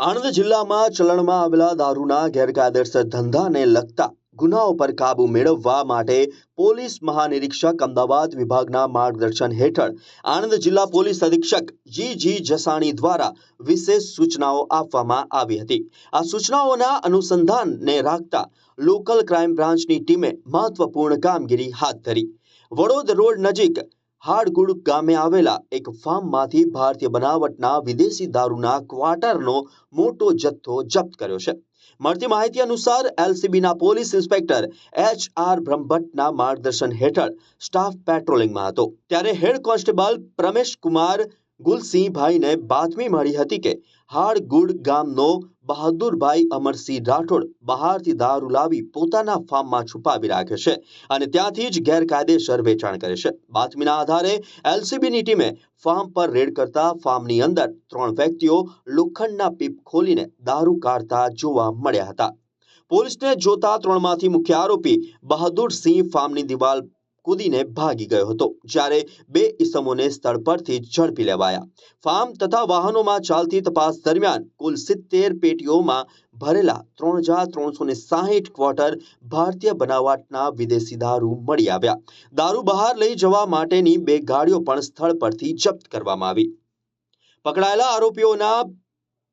આણંદ જિલ્લામાં ચલણમાં આવેલા દારૂના ગેરકાયદેસર ધંધાને લગતા ગુનાઓ પર કાબૂ મેળવવા માટે પોલીસ મહાનિરીક્ષક અમદાવાદ વિભાગના માર્ગદર્શન હેઠળ આણંદ જિલ્લા પોલીસ અધિક્ષક જી જી જસાણી દ્વારા વિશેષ સૂચનાઓ આપવામાં આવી હતી. આ સૂચનાઓના અનુસંધાનને રાખતા લોકલ ક્રાઇમ બ્રાન્ચની ટીમે મહત્વપૂર્ણ કામગીરી હાથ ધરી. વડોદ રોડ નજીક હાડગુડ ગામે આવેલા એક ફાર્મમાંથી ભારતીય બનાવટના વિદેશી દારૂના ક્વાર્ટરનો મોટો જથ્થો જપ્ત કર્યો છે. મળતી માહિતી અનુસાર એલસીબીના પોલીસ ઇન્સ્પેક્ટર એચ આર બ્રહ્મભટ્ટના માર્ગદર્શન હેઠળ સ્ટાફ પેટ્રોલિંગમાં હતો. ત્યારે હેડ કોન્સ્ટેબલ પ્રમેશ કુમાર ગુલસિંહભાઈને બાતમી મળી હતી કે હાડગુડ ગામનો બહાદુરભાઈ અમરસિંહ રાઠોડ બહારથી દારૂ લાવી પોતાના ફાર્મમાં છુપાવી રાખે છે અને ત્યાંથી જ ગેરકાયદેસર વેચાણ કરે છે. બાતમીના આધારે એલસીબીની ટીમે ફાર્મ પર રેડ કરતા ફાર્મની અંદર ત્રણ વ્યક્તિઓ લોખંડના પીપ ખોલીને દારૂ કાઢતા જોવા મળ્યા હતા. પોલીસને જોતા ત્રણમાંથી મુખ્ય આરોપી બહાદુરસિંહ ફાર્મની દિવાલ કૂદીને ભાગી ગયો હતો, જ્યારે બે ઇસમોને સ્થળ પરથી ઝડપી લેવાયા. ફાર્મ તથા વાહનોમાં ચાલતી તપાસ દરમિયાન કુલ સિત્તેર પેટીઓમાં ભરેલા ત્રણ હજાર ત્રણસો ને સાહીઠ ક્વાર્ટર ભારતીય બનાવટના વિદેશી દારૂ મળી આવ્યા. દારૂ બહાર લઈ જવા માટેની બે ગાડીઓ પણ સ્થળ પરથી જપ્ત કરવામાં આવી. પકડાયેલા આરોપીઓના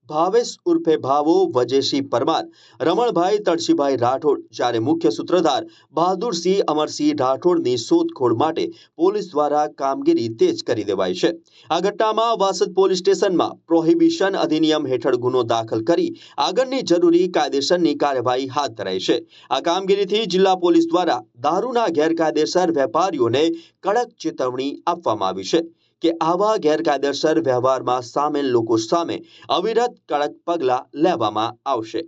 ભાવેશ ઉર્ફે ભાવો વજેશી પરમાર, રમણભાઈ તળશીભાઈ રાઠોડ જ્યારે મુખ્ય સૂત્રધાર, બહાદુરસિંહ અમરસિંહ રાઠોડની શોધખોળ માટે પોલીસ દ્વારા કામગીરી તેજ કરી દેવાઈ છે. આ ઘટનામાં વાસદ પોલીસ સ્ટેશનમાં પ્રોહિબિશન અધિનિયમ હેઠળ ગુનો દાખલ કરી આગળની જરૂરી કાયદેસરની કાર્યવાહી હાથ ધરાઈ છે. આ કામગીરીથી જિલ્લા પોલીસ દ્વારા દારૂના ગેરકાયદેસર વેપારીઓને કડક ચેતવણી આપવામાં આવી છે. કે આવા ગેરકાયદેસર વ્યવહારમાં સામેલ લોકો સામે અવિરત કડક પગલાં લેવામાં આવશે.